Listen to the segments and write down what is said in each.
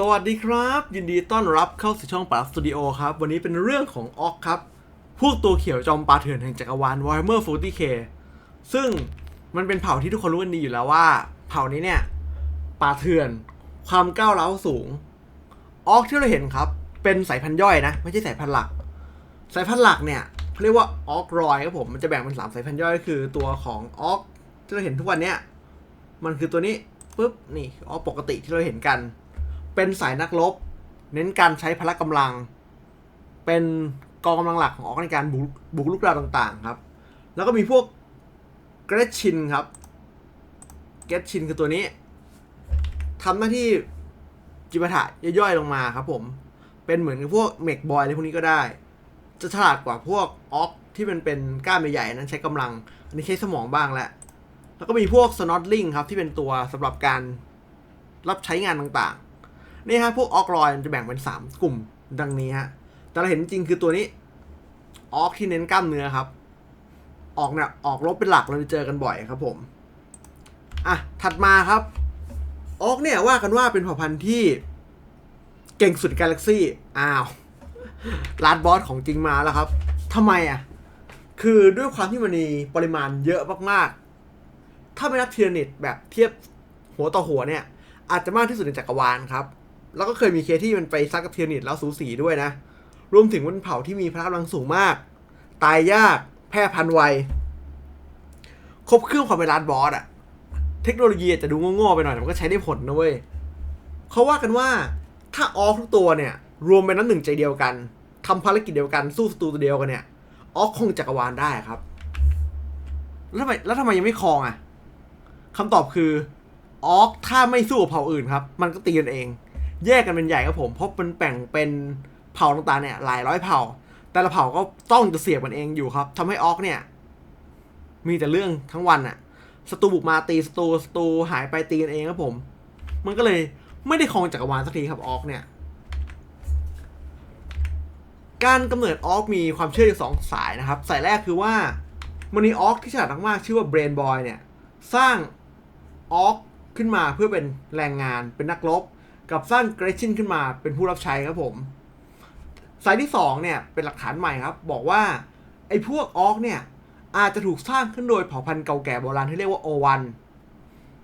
สวัสดีครับ ยินดีต้อนรับเข้าสู่ช่องปาสตูดิโอครับ วันนี้เป็นเรื่องของออกครับ พวกตัวเขียวจอมปลาเถื่อนแห่งจักรวาล Warhammer 40k ซึ่งมันเป็นเผ่าที่ทุกคนรู้กันดีอยู่แล้วว่า เผ่านี้เนี่ยปลาเถื่อน ความก้าวร้าวสูง ออกที่เราเห็นครับ เป็นสายพันธุ์ย่อยนะ ไม่ใช่สายพันธุ์หลัก สายพันธุ์หลักเนี่ยเขาเรียกว่าออกรอยครับผมมันจะแบ่งเป็นสามสายพันธุ์ย่อยก็คือตัวของออกที่เราเห็นทุกวันเนี้ยมันคือตัวนี้ปุ๊บนี่ออกปกติที่เราเห็นกัน เป็นสายนักรบ เน้นการใช้พละกำลัง เป็นกองกำลังหลักของออกในการบุกลุกราวต่างๆครับ แล้วก็มีพวกเกรชชินครับ เกรชชินคือตัวนี้ทำหน้าที่จิปาถะย่อยๆลงมาครับผม เป็นเหมือนกับพวกเมกบอยอะไรพวกนี้ก็ได้ จะฉลาดกว่าพวกออกที่มันเป็นกล้ามใหญ่ๆนั้นใช้กำลัง อันนี้ใช้สมองบ้างแหละ แล้วก็มีพวกสโนตลิงครับที่เป็นตัวสำหรับการรับใช้งานต่างๆ นี่ฮะพวกออกรอยจะแบ่งเป็น 3 กลุ่มดังนี้ฮะแต่เราเห็นจริงคือตัวนี้ออกที่เน้นกล้ามเนื้อครับ ออกเนี่ยออกรบเป็นหลักเราจะเจอกันบ่อยครับผมอะถัดมาครับออกเนี่ยว่ากันว่าเป็นเผ่าพันธุ์ที่เก่งสุดกาแล็กซี่อ้าวลาดบอสของจริงมาแล้วครับทำไมอะคือด้วยความที่มันมีปริมาณเยอะมากๆ ถ้าไม่นับเทียนิตแบบเทียบหัวต่อหัวเนี่ย อาจจะมากที่สุดในจักรวาลครับ แล้วก็เคยมีเคสที่มันไปซักกับเทียนิตแล้วสูสีด้วยนะ รวมถึงมันเผาที่มีพละกำลังสูงมาก ตายยากแพร่พันธุ์ไวครบเครื่องความเป็นร้านบอสอะเทคโนโลยีอาจจะดูโง่ๆไปหน่อยแต่มันก็ใช้ได้ผลนะเว้ยเขาว่ากันว่าถ้าออฟทุกตัวเนี่ย รวมเป็นน้ำหนึ่งใจเดียวกันทำภารกิจเดียวกันสู้ศัตรูตัวเดียวกันเนี่ยออกคงจักรวาลได้ครับ แล้วทำไมแล้วทำไมยังไม่ครองอะคำตอบคือออกถ้าไม่สู้กับเผ่าอื่นครับ มันก็ตีกันเอง แยกกันเป็นใหญ่ครับผมเพราะมันแบ่งเป็นเผ่าต่างๆเนี่ยหลายร้อยเผ่า แต่ละเผ่าก็ต้องจะเสียบกันเองอยู่ครับทำให้ออกเนี่ย มีแต่เรื่องทั้งวันอะศัตรูบุกมาตีศัตรูศัตรูหายไปตีกันเองครับผม มันก็เลยไม่ได้ครองจักรวาลสักทีครับออกเนี่ย การกำเนิดออกมีความเชื่ออยู่สองสายนะครับ สายแรกคือว่ามันมีออกที่ฉลาดมากๆชื่อว่าเบรนบอยเนี่ย สร้างออกขึ้นมาเพื่อเป็นแรงงานเป็นนักรบ กับสร้างเกรชินขึ้นมาเป็นผู้รับใช้ครับผมสายที่สองเนี่ยเป็นหลักฐานใหม่ครับ บอกว่าไอ้พวกออกเนี่ยอาจจะถูกสร้างขึ้นโดยเผ่าพันธุ์เก่าแก่โบราณที่เรียกว่าโอวัน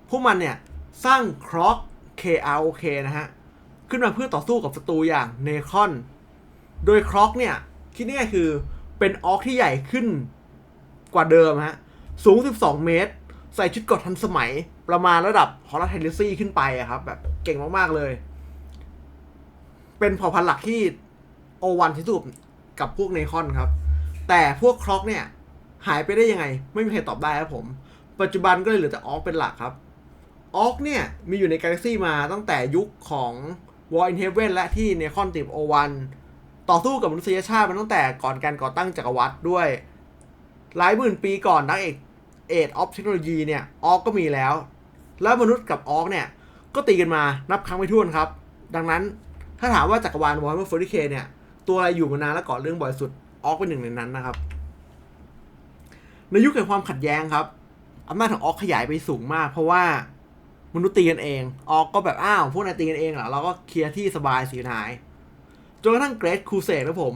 พวกมันเนี่ยสร้างครอก KROK นะฮะ ขึ้นมาเพื่อต่อสู้กับศัตรูอย่างเนคอน โดยครอกเนี่ยคิดง่ายคือเป็นออกที่ใหญ่ขึ้นกว่าเดิมฮะ สูง 12 เมตร ใส่ชุดเกราะทันสมัยประมาณระดับฮอลล์เทนซี่ขึ้นไปอะครับแบบ เก่งมากๆเลย เป็นเผ่าพันธุ์หลักที่โอวันที่สุดกับพวกเนคอนครับ แต่พวกครอกเนี่ย หายไปได้ยังไง ไม่มีใครตอบได้ครับผม ปัจจุบันก็เลยเหลือแต่ออกเป็นหลักครับออกเนี่ยมีอยู่ในกาแล็กซี่มาตั้งแต่ยุคของ War in Heaven และที่เนคอนติบโอวันต่อสู้กับมนุษยชาติมาตั้งแต่ก่อนการก่อตั้งจักรวรรดิด้วย หลายหมื่นปีก่อนนักเอกเอทออฟเทคโนโลยีเนี่ยออกก็มีแล้ว แล้วมนุษย์กับออกเนี่ย ก็ตีกันมานับครั้งไม่ถ้วนครับ ดังนั้นถ้าถามว่าจักรวาล Warhammer 40k เนี่ย ตัวอะไรอยู่มานานและก่อเรื่องบ่อยสุด ออกเป็นหนึ่งในนั้นนะครับ ในยุคแห่งความขัดแย้งครับอำนาจของออกขยายไปสูงมาก เพราะว่ามนุษย์ตีกันเอง ออกก็แบบอ้าวพวกนายตีกันเองเหรอเราก็เคลียร์ที่สบายสีหายจนกระทั่งเกรดคูเซดครับผม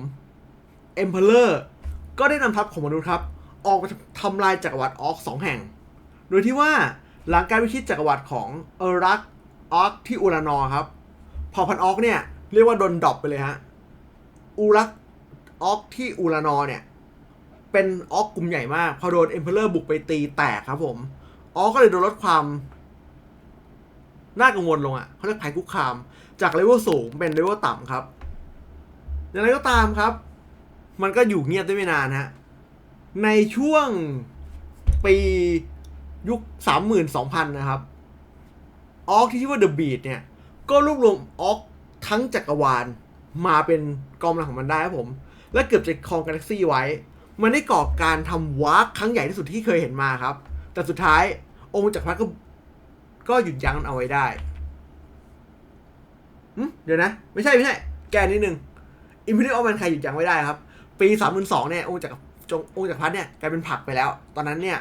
เอ็มเพลเลอร์ก็ได้นำทัพของมนุษย์ครับ ออกไปทำลายจักรวรรดิออกสองแห่ง โดยที่ว่าหลังการวิชิตจักรวรรดิของเออรัก ออกที่อูรานอครับ เผ่าพันธุ์ออกเนี่ย เรียกว่าโดนดรอปไปเลยฮะอูรักออกที่อูรานอเนี่ย เป็นออกกลุ่มใหญ่มาก พอโดนเอ็มเพลเลอร์บุกไปตีแตกครับผมออกก็เลยโดนลดความน่ากังวลลงอะ่ะเขาเรียกภัยคุกคาม จากเลเวลสูงเป็นเลเวลต่ำครับอย่างไรก็ตามครับ มันก็อยู่เงียบได้ไม่นานฮะ ในช่วงปียุคสามหมื่นสองพันนะครับ ออกที่ชื่อว่า The Beat เนี่ย ก็รวบรวมออกทั้งจักรวาลมาเป็นกองกำลังของมันได้ครับผม และเกือบจะครองกาแล็กซี่ไว้ มันได้ก่อการทำวาร์ปครั้งใหญ่ที่สุดที่เคยเห็นมาครับ แต่สุดท้ายองค์จักรพรรดิก็ก็หยุดยั้งมันเอาไว้ได้เดี๋ยวนะ ไม่ใช่ ไม่ใช่ แกนิดนึงอิมพีเรียลออมันใครหยุดยั้งไว้ได้ครับ ปีสามพันสองเนี่ยองค์จักรจงองค์จักรพรรดิเนี่ยกลายเป็นผักไปแล้ว ตอนนั้นเนี่ย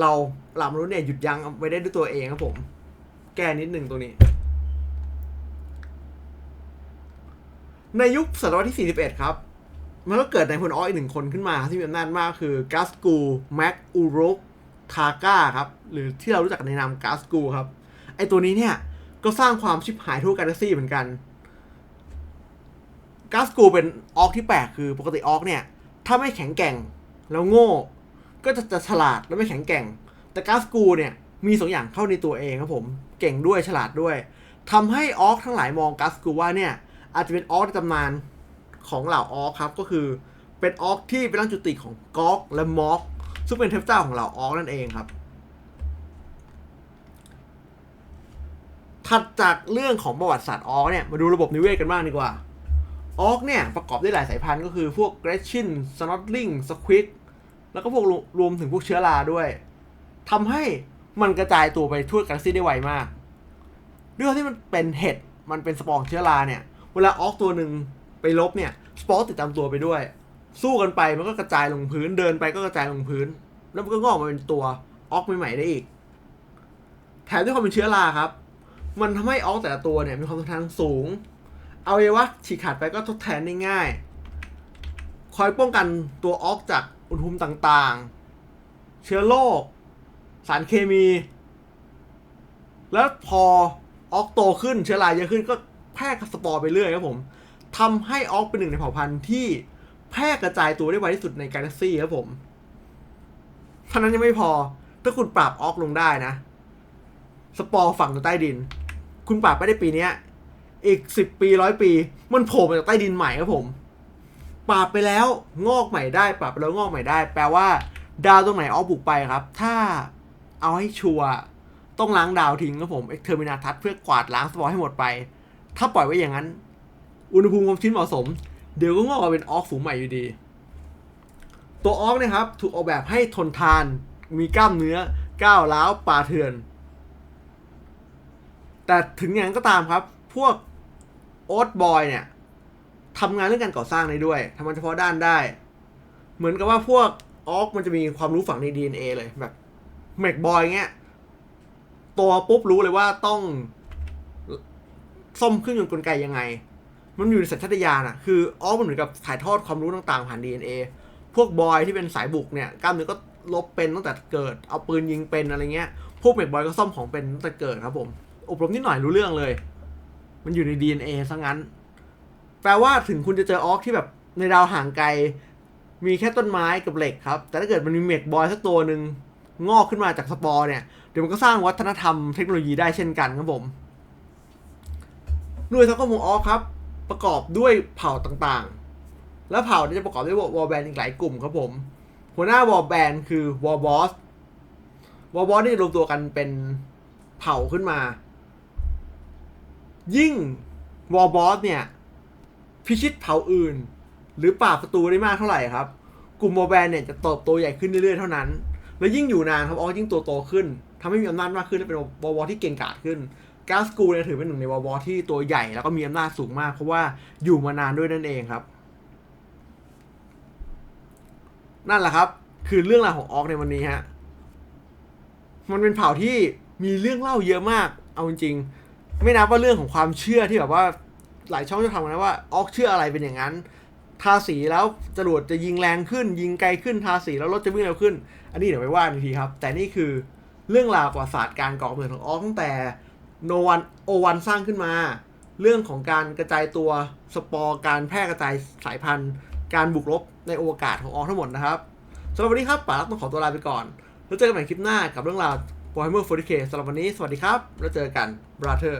เราเหล่ามนุษย์เนี่ยหยุดยั้งเอาไว้ได้ด้วยตัวเองครับผม แก้นิดนึงตรงนี้ ในยุคศตวรรษที่ 41 ครับ มันก็เกิดในพลออกอีกหนึ่งคนขึ้นมาที่มีอำนาจมากคือกัสกูแม็กอูรุกทาก้าครับ หรือที่เรารู้จักในนามกัสกูครับ ไอตัวนี้เนี่ย ก็สร้างความชิบหายทั่วกาแล็กซี่เหมือนกันกัสกูเป็นออกที่แปลกคือปกติออกเนี่ย ถ้าไม่แข็งแกร่งแล้วโง่ ก็จะจะฉลาดแล้วไม่แข็งแกร่ง แต่กัสกูเนี่ยมีสองอย่างเข้าในตัวเองครับผม เก่งด้วยฉลาดด้วยทำให้ออกทั้งหลายมองกัสกูว่าเนี่ยอาจจะเป็นออกในตำนานของเหล่าออกครับก็คือเป็นออกที่เป็นร่างจุติของกอกและม็อกซึ่งเป็นเทพเจ้าของเหล่าออกนั่นเองครับ ถัดจากเรื่องของประวัติศาสตร์ออกเนี่ยมาดูระบบนิเวศกันบ้างดีกว่าออกเนี่ยประกอบด้วยหลายสายพันธุ์ก็คือพวกเกรชินสโนตลิงสควิกแล้วก็พวกรวรวมถึงพวกเชื้อราด้วยทำให้ มันกระจายตัวไปทั่วกาแล็กซี่ได้ไวมากด้วยความที่มันเป็นเห็ดมันเป็นสปอร์เชื้อราเนี่ย เวลาออกตัวหนึ่งไปลบเนี่ยสปอร์ติดตามตัวไปด้วย สู้กันไปมันก็กระจายลงพื้นเดินไปก็กระจายลงพื้น แล้วมันก็งอกมาเป็นตัวออกใหม่ๆได้อีก แถมด้วยความเป็นเชื้อราครับ มันทำให้ออกแต่ละตัวเนี่ยมีความทนทานสูงเอาไว้ว่าฉีกขาดไปก็ทดแทนได้ง่าย คอยป้องกันตัวออกจากอุณหภูมิต่างๆ เชื้อโรค สารเคมี แล้วพอออกโตขึ้นเชื้อราเยอะขึ้นก็แพร่สปอร์ไปเรื่อยครับผมทำให้ออกเป็นหนึ่งในเผ่าพันธุ์ที่แพร่กระจายตัวได้ไวที่สุดในกาแล็กซี่ครับผมเท่านั้นยังไม่พอ ถ้าคุณปราบออกลงได้นะ สปอร์ฝังอยู่ใต้ดิน คุณปราบไปได้ปีเนี้ย อีกสิบปีร้อยปี มันโผล่มาจากใต้ดินใหม่ครับผม ปราบไปแล้วงอกใหม่ได้ ปราบไปแล้วงอกใหม่ได้ แปลว่า ดาวตรงไหนออกบุกไปครับ ถ้า เอาให้ชัวร์ต้องล้างดาวทิ้งครับผมเอ็กเทอร์มินาทัสเพื่อกวาดล้างสปอร์ให้หมดไป ถ้าปล่อยไว้อย่างนั้น อุณหภูมิความชื้นเหมาะสม เดี๋ยวก็งอกมาเป็นออกฝูงใหม่อยู่ดี ตัวออกเนะครับ ถูกออกแบบให้ทนทาน มีกล้ามเนื้อก้าวร้าวป่าเถื่อน แต่ถึงอย่างนั้นก็ตามครับ พวกโอ๊ตบอยเนี่ยทำงานเรื่องการก่อสร้างได้ด้วยทำงานเฉพาะด้านได้ เหมือนกับว่าพวกออกมันจะมีความรู้ฝังใน DNA เลยแบบ เมกบอยเงี้ย ตัวปุ๊บรู้เลยว่าต้องซ่อมเครื่องยนต์กลไกยังไง มันอยู่ในสัญชาตญาณอะคือออมันเหมือนกับถ่ายทอดความรู้ต่างๆผ่าน DNA พวกบอยที่เป็นสายบุกเนี่ยกล้ามเนื้อก็ลบเป็นตั้งแต่เกิด เอาปืนยิงเป็นอะไรเงี้ย พวกเมกบอยก็ซ่อมของเป็นตั้งแต่เกิดครับผม อบรมนิดหน่อยรู้เรื่องเลย มันอยู่ใน DNA ซะงั้น แปลว่าถึงคุณจะเจอออกที่แบบในดาวห่างไกล มีแค่ต้นไม้กับเหล็กครับ แต่ถ้าเกิดมันมีเมกบอยสักตัวหนึ่ง งอกขึ้นมาจากสปอร์เนี่ยเดี๋ยวมันก็สร้างวัฒนธรรมเทคโนโลยีได้เช่นกันครับผมหน่วยทัพกมงออครับ ประกอบด้วยเผ่าต่างๆ และเผ่านี่ยจะประกอบด้วยวอลแบนอีกหลายกลุ่มครับผม หัวหน้าวอลแบนคือวอลบอสวอลบอสนี่รวมตัวกันเป็นเผ่าขึ้นมา ยิ่งวอลบอสเนี่ยพิชิตเผ่าอื่น หรือปราบศัตรูได้มากเท่าไหร่ครับ กลุ่มวอลแบนเนี่ยจะเติบโตใหญ่ขึ้นเรื่อยๆเท่านั้น แล้วยิ่งอยู่นานครับออกยิ่งตัวโตขึ้นทำให้มีอำนาจมากขึ้นและเป็นวอลบอที่เก่งกาจขึ้นกาสกูเนี่ยถือเป็นหนึ่งในวอลบอที่ตัวใหญ่แล้วก็มีอำนาจสูงมาก เพราะว่าอยู่มานานด้วยนั่นเองครับ นั่นแหละครับ คือเรื่องราวของออกในวันนี้ฮะมันเป็นเผ่าที่มีเรื่องเล่าเยอะมาก เอาจริงๆไม่นับว่าเรื่องของความเชื่อที่แบบว่าหลายช่องจะทำกันนะว่าออกเชื่ออะไรเป็นอย่างนั้น ทาสีแล้วจรวดจะยิงแรงขึ้น ยิงไกลขึ้นทาสีแล้วรถจะวิ่งเร็วขึ้น อันนี้เดี๋ยวไปว่าอีกทีครับ แต่นี่คือเรื่องราวประวัติศาสตร์การก่อเมืองของออกตั้งแต่โนวันโอวันสร้างขึ้นมา เรื่องของการกระจายตัวสปอร์การแพร่กระจายสายพันธุ์ การบุกรบในโอวกาศของออกทั้งหมดนะครับสำหรับวันนี้ครับป๋ารักต้องขอตัวลาไปก่อน แล้วเจอกันใหม่คลิปหน้ากับเรื่องราว Warhammer 40K สำหรับวันนี้สวัสดีครับ แล้วเจอกัน brother